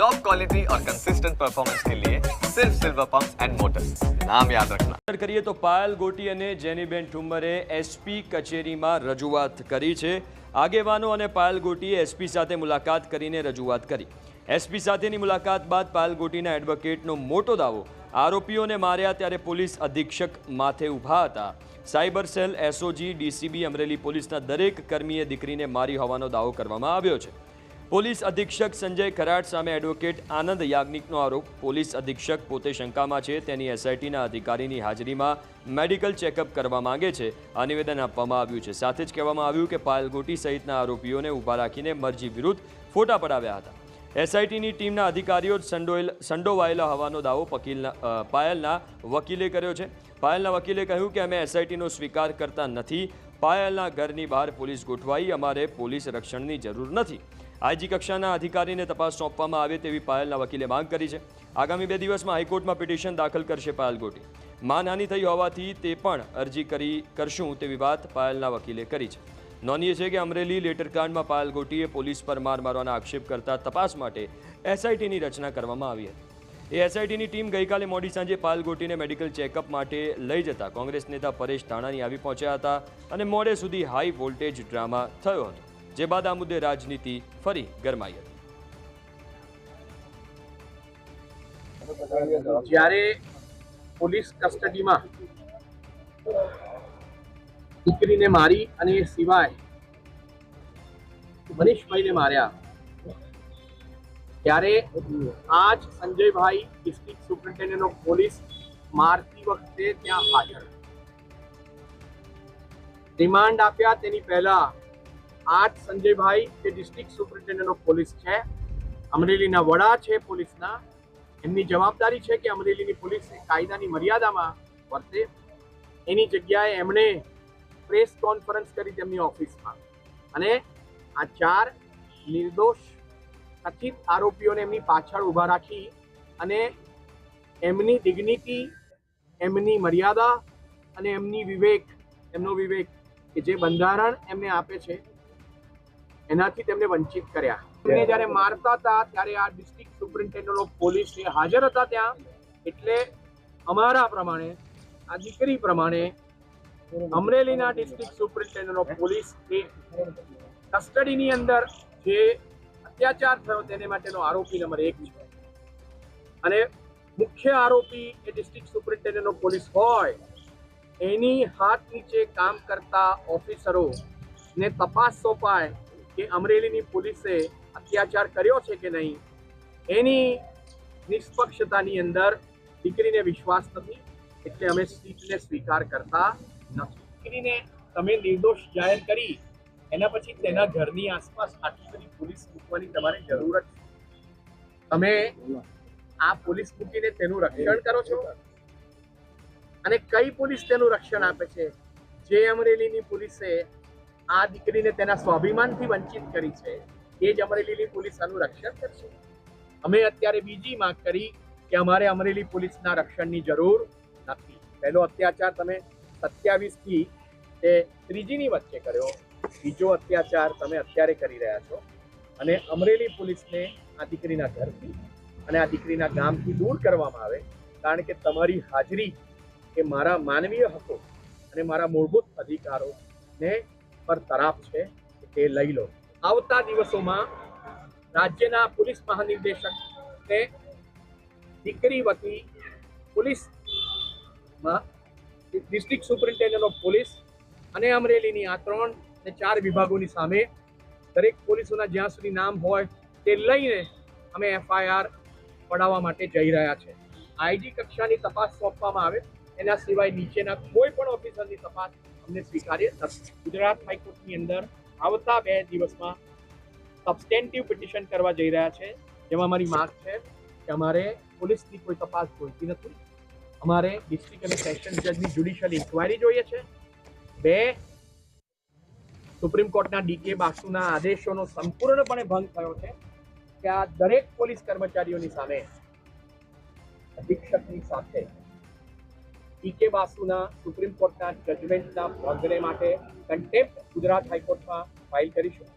Top quality और consistent performance के लिए सिर्फ सिल्वर पंप एंड मोटर्स नाम याद रखना વાત કરીએ તો પાયલ ગોટી અને જેનીબેન ઠુમ્મરે એસપી કચેરીમાં રજૂઆત કરી છે આગેવાનો અને પાયલ ગોટીએ એસપી સાથે મુલાકાત કરીને રજૂઆત કરી એસપી સાથેની મુલાકાત બાદ પાયલ ગોટીના એડવોકેટનો મોટો દાવો આરોપીઓને માર્યા ત્યારે પોલીસ અધિક્ષક માથે ઊભા હતા cyber cell SOG DCB Amreli પોલીસના દરેક કર્મીએ દીકરીને મારી હોવાનો દાવો કરવામાં આવ્યો છે પોલીસ અધિક્ષક સંજય કરાટ સામે એડવોકેટ આનંદ યાજ્ઞિકનો આરોપ. પોલીસ અધિક્ષક પોતે શંકામાં છે. તેની એસઆઈટીના અધિકારીની હાજરીમાં મેડિકલ ચેકઅપ કરવા માંગે છે. આ નિવેદન આપવામાં આવ્યું છે. સાથે જ કહેવામાં આવ્યું કે પાયલગોટી સહિતના આરોપીઓને ઊભા રાખીને મરજી વિરુદ્ધ ફોટા પડાવ્યા હતા. એસઆઈટીની ટીમના અધિકારીઓ સંડોયેલ, સંડોવાયેલા હોવાનો દાવો પકીલના પાયલના વકીલે કર્યો છે. પાયલના વકીલે કહ્યું કે અમે એસઆઈટીનો સ્વીકાર કરતા નથી. પાયલના ઘરની બહાર પોલીસ ગોઠવાઈ અમારે પોલીસ રક્ષણની જરૂર નથી. આઈજી કક્ષાના અધિકારીને તપાસ સોંપવામાં આવે તેવી પાયલના વકીલે માંગ કરી છે. આગામી બે દિવસમાં હાઈકોર્ટમાં પિટિશન દાખલ કરશે પાયલ ગોટી. માનહાનિ થઈ હોવાથી તે પણ અરજી કરી કરશું તેવી વાત પાયલના વકીલે કરી છે. નોંધીએ છે કે અમરેલી લેટરકાંડમાં પાયલ ગોટીએ પોલીસ પર માર મારવાના આક્ષેપ કરતા તપાસ માટે એસઆઈટીની રચના કરવામાં આવી હતી. એ એસઆઈટીની ટીમ ગઈકાલે મોડી સાંજે પાલગોટીને મેડિકલ ચેકઅપ માટે લઈ જતા કોંગ્રેસ નેતા પરેશ ધાણાની આવી પહોંચ્યા હતા અને મોડે સુધી હાઈ વોલ્ટેજ ડ્રામા થયો હતો, જે બાદ આ મુદ્દે રાજનીતિ ફરી ગરમાઈ હતી. જ્યારે પોલીસ કસ્ટડીમાં દીકરીને મારી અને એ સિવાય મનીષભાઈને માર્યા ત્યારે આજ સંજયભાઈ ડિસ્ટ્રિક્ટ સુપ્રિન્ટેન્ડન્ટ ઓફ પોલીસ મારતી વખતે ત્યાં હાજર. રિમાન્ડ આપ્યા તેની પહેલા આઠ સંજયભાઈ જે ડિસ્ટ્રિક્ટ સુપ્રિન્ટેન્ડન્ટ ઓફ પોલીસ છે, અમરેલીના વડા છે પોલીસના, એમની જવાબદારી છે કે અમરેલીની પોલીસ કાયદાની મર્યાદામાં વર્તે. એની જગ્યાએ એમણે પ્રેસ કોન્ફરન્સ કરી તેમની ઓફિસમાં. અને આ ચાર નિર્દોષ કથિત આરોપીઓને એમની પાછળ ઊભા રાખી અને એમની ડિગ્નિટી એમની મર્યાદા અને એમની વિવેક એમનો વિવેક કે જે બંધારણ એમને આપે છે એનાથી તેમને વંચિત કર્યા. એમને જ્યારે મારતા હતા ત્યારે આ ડિસ્ટ્રિક્ટ સુપ્રિન્ટેન્ડન્ટ ઓફ પોલીસ એ હાજર હતા ત્યાં એટલે અમારા પ્રમાણે આ દીકરી પ્રમાણે અમરેલીના ડિસ્ટ્રિક્ટ સુપ્રિન્ટેન્ડન્ટ ઓફ પોલીસ એ કસ્ટડીની અંદર જે અત્યાચાર થયો તેને માટેનો આરોપી નંબર એક છે. અને મુખ્ય આરોપી એ ડિસ્ટ્રિક્ટ સુપ્રિન્ટેન્ડન્ટનો પોલીસ હોય, એની હાથ નીચે કામ કરતા ઓફિસરો ને તપાસ સોંપાય કે અમરેલીની પોલીસે અત્યાચાર કર્યો છે કે નહીં, એની નિષ્પક્ષતાની અંદર દીકરીને વિશ્વાસ નથી, એટલે અમે સીટને સ્વીકાર કરતા નથી. દીકરીને તમે નિર્દોષ જાહેર કરી એના પછી તેના ઘરની આસપાસ આટલી બધી પોલીસ મૂકવાની તમારે જરૂરત તમે આ પોલીસ મૂકીને તેનું રક્ષણ કરો છો? અને કઈ પોલીસ તેનું રક્ષણ આપે છે? જે અમરેલીની પોલીસે આ દીકરીને તેના સ્વાભિમાનથી વંચિત કરી છે, એ જ અમરેલીની પોલીસ આનું રક્ષણ કરશે. અમે અત્યારે બીજી માંગ કરી કે અમારે અમરેલી પોલીસના રક્ષણની જરૂર નથી. પહેલો અત્યાચાર તમે સત્યાવીસથી તે ત્રીજીની વચ્ચે કર્યો. બીજો અત્યાચાર તમે અત્યારે કરી રહ્યા છો. અને અમરેલી પોલીસને આ દીકરીના ઘરથી અને આ દીકરીના ગામથી દૂર કરવામાં આવે, કારણ કે તમારી હાજરી એ મારા માનવીય હકો અને મારા મૂળભૂત અધિકારોને પર તરાપ છે તે લઈ લો. આવતા દિવસોમાં રાજ્યના પોલીસ મહાનિર્દેશકને દીકરી વતી પોલીસમાં ડિસ્ટ્રિક્ટ સુપરિન્ટેન્ડન્ટ ઓફ પોલીસ અને અમરેલીની આ ત્રણ ને ચાર વિભાગોની સામે દરેક પોલીસોના જ્યાં સુધી નામ હોય તે લઈને અમે એફઆઈઆર પડાવવા માટે જઈ રહ્યા છે. આઈજી કક્ષાની તપાસ સોંપવામાં આવે, એના સિવાય નીચેના કોઈ પણ ઓફિસરની તપાસ અમને સ્વીકાર્ય નથી ગુજરાત હાઈકોર્ટની અંદર આવતા બે દિવસમાં સબસ્ટેન્ટિવ પિટિશન કરવા જઈ રહ્યા છે. જેમાં અમારી માંગ છે કે અમારે પોલીસની કોઈ તપાસ જોઈતી નથી. અમારે ડિસ્ટ્રિક્ટ અને સેશન જજની જ્યુડિશિયલ ઇન્ક્વાયરી જોઈએ છે. બે સુપ્રીમ કોર્ટના ડીકે બાસુના આદેશોનો સંપૂર્ણપણે ભંગ થયો છે કે આ દરેક પોલીસ કર્મચારીઓની સામે અધિક્ષકની સાથે ડીકે બાસુના સુપ્રીમ કોર્ટના જજમેન્ટના ભંગને માટે કન્ટેમ્પ્ટ ગુજરાત હાઈકોર્ટમાં ફાઇલ કરીશું.